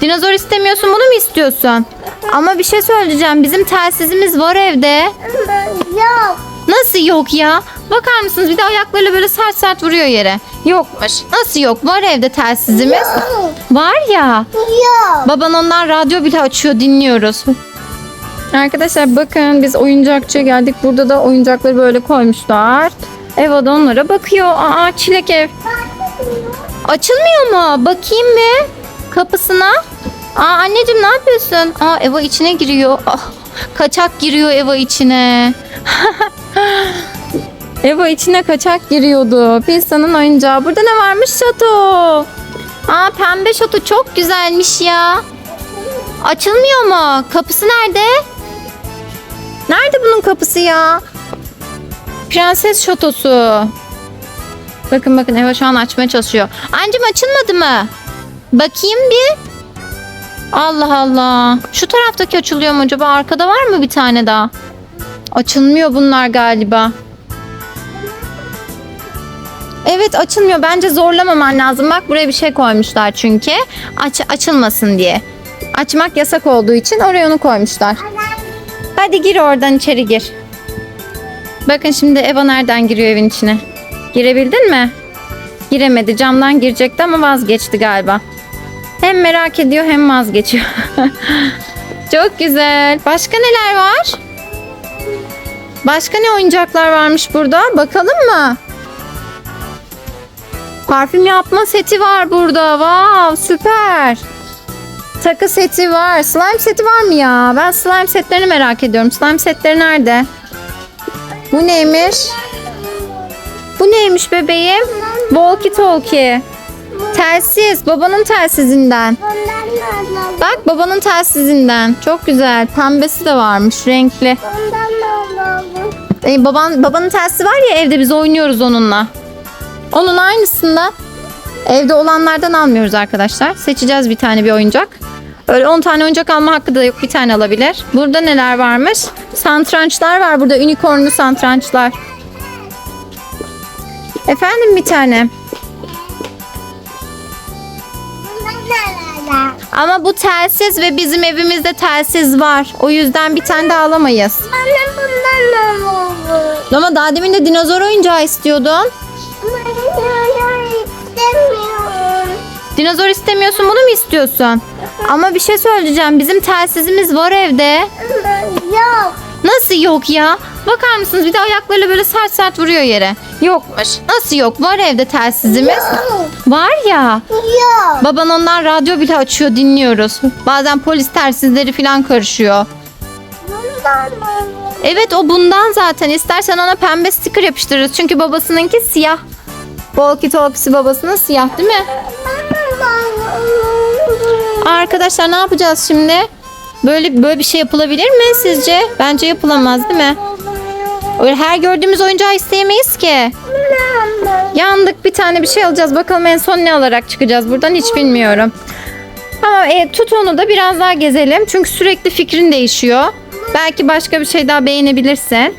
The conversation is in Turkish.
Dinozor istemiyorsun bunu mu istiyorsun? Ama bir şey söyleyeceğim. Bizim telsizimiz var evde. Yok. Nasıl yok ya? Bakar mısınız bir de ayaklarıyla böyle sert sert vuruyor yere. Yokmuş. Nasıl yok? Var evde telsizimiz. Var ya. Yok. Baban ondan radyo bile açıyor dinliyoruz. Arkadaşlar bakın biz oyuncakçıya geldik. Burada da oyuncakları böyle koymuşlar. Eva da onlara bakıyor. Aa çilek ev. Açılmıyor mu? Bakayım bir kapısına. Aa anneciğim ne yapıyorsun? Aa Eva içine giriyor. Ah, kaçak giriyor Eva içine. Eva içine kaçak giriyordu. Pizza'nın oyuncağı. Burada ne varmış şato? Aa pembe şato çok güzelmiş ya. Açılmıyor mu? Kapısı nerede? Nerede bunun kapısı ya? Prenses şatosu. Bakın bakın Eva şu an açmaya çalışıyor. Anneciğim açılmadı mı? Bakayım bir. Allah Allah. Şu taraftaki açılıyor mu acaba? Arkada var mı bir tane daha? Açılmıyor bunlar galiba. Evet açılmıyor. Bence zorlamaman lazım. Bak buraya bir şey koymuşlar çünkü. Aç, açılmasın diye. Açmak yasak olduğu için oraya onu koymuşlar. Hadi gir oradan içeri gir. Bakın şimdi Eva nereden giriyor evin içine? Girebildin mi? Giremedi. Camdan girecekti ama vazgeçti galiba. Hem merak ediyor hem vazgeçiyor. Çok güzel. Başka neler var? Başka ne oyuncaklar varmış burada? Bakalım mı? Parfüm yapma seti var burada. Wow, süper. Takı seti var. Slime seti var mı ya? Ben slime setlerini merak ediyorum. Slime setleri nerede? Bu neymiş? Bu neymiş bebeğim? Walkie talkie. Telsiz. Babanın telsizinden. Bundan alalım. Bak babanın telsizinden. Çok güzel. Pembesi de varmış. Renkli. Bundan alalım. E, baban babanın telsizi var ya evde biz oynuyoruz onunla. Onun aynısından. Evde olanlardan almıyoruz arkadaşlar. Seçeceğiz bir tane bir oyuncak. Öyle 10 tane oyuncak alma hakkı da yok. Bir tane alabilir. Burada neler varmış? Santrançlar var burada. Unicornlu santrançlar. Efendim bir tane. Ama bu telsiz ve bizim evimizde telsiz var. O yüzden bir tane daha alamayız. Bana bundan alalım. Ama daha demin de dinozor oyuncağı istiyordun. Ben istemiyorum. Dinozor istemiyorsun bunu mu istiyorsun? Ama bir şey söyleyeceğim. Bizim telsizimiz var evde. Yok. Nasıl yok ya? Bakar mısınız bir de ayaklarıyla böyle sert sert vuruyor yere. Yokmuş. Nasıl yok? Var evde telsizimiz. Var ya. Yok. Baban ondan radyo bile açıyor dinliyoruz. Bazen polis telsizleri falan karışıyor. Bundan alalım. Evet o bundan zaten. İstersen ona pembe sticker yapıştırırız. Çünkü babasınınki siyah. Walkie talkie'si babasının siyah değil mi? Arkadaşlar ne yapacağız şimdi? Böyle böyle bir şey yapılabilir mi sizce? Bence yapılamaz değil mi? Öyle her gördüğümüz oyuncağı isteyemeyiz ki. Yandık bir tane bir şey alacağız. Bakalım en son ne alarak çıkacağız buradan hiç bilmiyorum. Ama e, tut onu da biraz daha gezelim. Çünkü sürekli fikrin değişiyor. Belki başka bir şey daha beğenebilirsin.